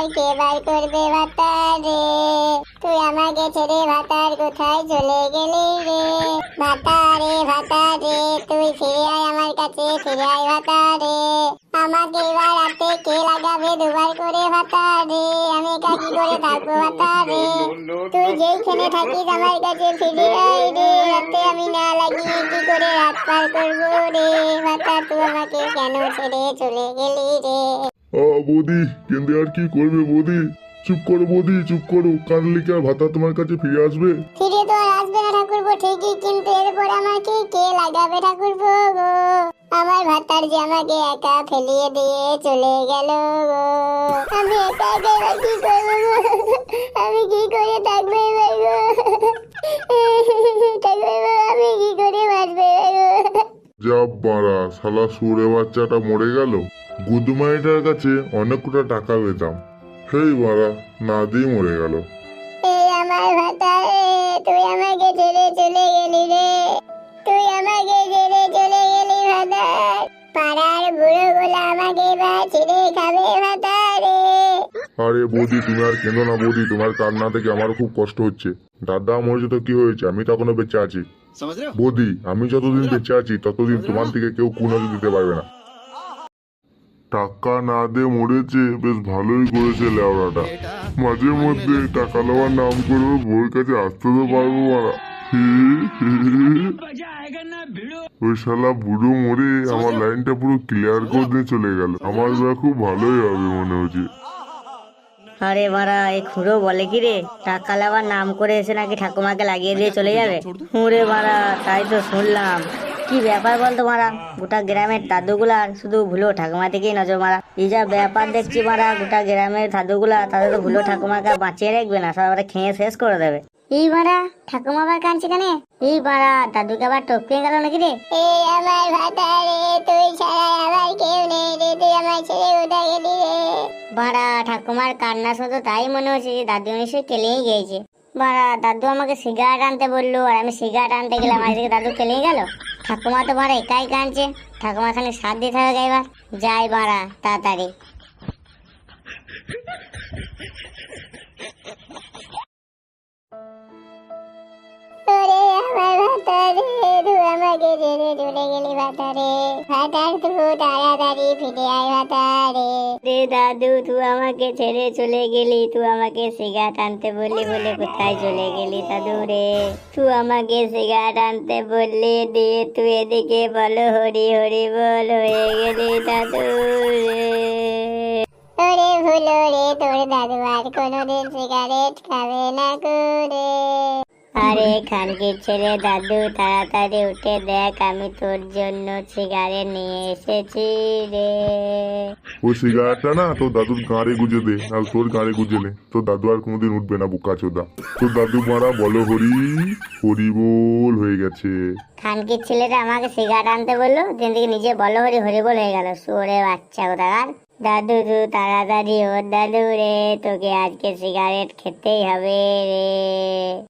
এইবার কে বার ভাতার রে তুই আমাকে ছেড়ে ভাতার কোথায় চলে গেলি রে? ভাতা রে ভাতা রে তুই ফিরে আয় আমার কাছে, ফিরে আয় ভাতা রে আমাকে এবার রাতে কে লাগাবে দুবার করে ভাতা রে আমি একা করে থাকব ভাতা রে তুই যেইখানে থাকিস আমার কাছে ফিরে আয় রে। রাতে আমি না লাগিয়ে কি করে রাত পার করব রে? ভাতা তুই আমাকে কেন ছেড়ে চলে গেলি রে? বৌদি, কেন্দ্রে আর কি করবে বৌদি? চুপ করো বৌদি, চুপ করো। কাঁদলে কি আর ভাতা তোমার কাছে ফিরে আসবে। ফিরে তো আর আসবে না ঠাকুরপো, ঠিকই, কিন্তু এরপর আমাকে কে লাগাবে ঠাকুরপো গো? আমার ভাতার যে আমাকে একা ফেলিয়ে দিয়ে চলে গেল গো। আমি একা একা কি করব গো? আমি কি করে থাকব এবার গো ঠাকুরপো আমি কি করে বাঁচবো এবার গো যা বাড়া শালা সুরে বাচ্চাটা মরে গেল। গুদমাইটার কাছে অনেকটা টাকা পেতাম। হেই বাড়া না দিয়ে মরে গেল। এই আরে বৌদি তুমি আর কেঁদো না বৌদি তোমার কান্না থেকে আমার খুব কষ্ট হচ্ছে। দাদা মরেছে তো কি হয়েছে? আমি তখনও বেঁচে আছি। বৌদি আমি যতদিন বেঁচে আছি ততদিন তোমার দিকে কেউ কুনজর দিতে পারবে না। টাকা না দিয়ে মরেছে বেশ ভালোই করেছে লেওড়াটা। মাঝে মধ্যে টাকা নেওয়ার নাম করে ওর বউয়ের কাছে আসতে তো পারব মারা ওই শালা বুড়ো মরে আমার লাইনটা পুরো ক্লিয়ার করে দিয়ে চলে গেল। আমার খুব ভালোই হবে মনে হচ্ছে। আরে মারা এই খুঁড়ো বলে কি রে? টাকা লাবার নাম করে এসে নাকি ঠাকুমাকে লাগিয়ে দিয়ে চলে যাবে? হুঁড়ে মারা তাই তো শুনলাম। কি ব্যাপার বলতো মারা? গোটা গ্রামের দাদুগুলার শুধু ভুলো ঠাকুমা থেকেই নজর মারা। এই যা ব্যাপার দেখছি মারা গোটা গ্রামের দাদুগুলা তাদের তো ভুলো ঠাকুমাকে বাঁচিয়ে রাখবে না সব আবার খেয়ে শেষ করে দেবে। এই মারা ঠাকুমা আবার কাঁদছে কেন? এই মারা দাদুকে আবার টপকে গেল নাকি রে? এই আমার ভাতা রে তুই ছাড়া বাড়া ঠাকুমার কান্না শুধু তাই মনে হচ্ছে যে দাদু নিশ্চয়ই কেলেই গিয়েছে বাড়া দাদু আমাকে সিগারেট আনতে বলল, আর আমি সিগারেট আনতে গেলাম আজকে দাদু কেলেই গেল। ঠাকুমা তো বাড়া একাই কাঁদছে ঠাকুমা খানে সাথ দিতে হবে এবার। যাই বাড়া তাড়াতাড়ি। তুই আমাকে চলে গেলি ভাতা রে ভাতার তুই তাড়াতাড়ি ফিরে আয় ভাতা রে দাদু তুই আমাকে ছেড়ে চলে গেলি তুই আমাকে সিগারেট আনতে বললি বলে কোথায় চলে গেলি দাদু রে? তুই আমাকে সিগারেট আনতে বললি দিয়ে তুই এদিকে বলো হরি হরি বল হয়ে গেলি দাদু রে। ওরে ভুলো রে তোর দাদু আর কোনোদিন সিগারেট খাবে না করে আরে খানকির ছেলে দাদু তাড়াতাড়ি উঠে দেখ আমি তোর জন্য সিগারেট নিয়ে এসেছি রে। ওই সিগারেটটা না তোর দাদুর গাঁড়ে গুজে দে আর তোর গাঁড়ে গুজে নে। তোর দাদু আর কোনোদিন উঠবে না বুকা চোদা। তোর দাদু মারা বলো হরি হরি বল হয়ে গেছে। খানকির ছেলেটা আমাকে সিগারেট আনতে বলল দিন থেকে নিজে বলো হরি হরি বল হয়ে গেল। সুরে বাচ্চা কোথাকার। দাদু তু তাড়াতাড়ি ও দাদু রে তোকে আজকে সিগারেট খেতেই হবে রে।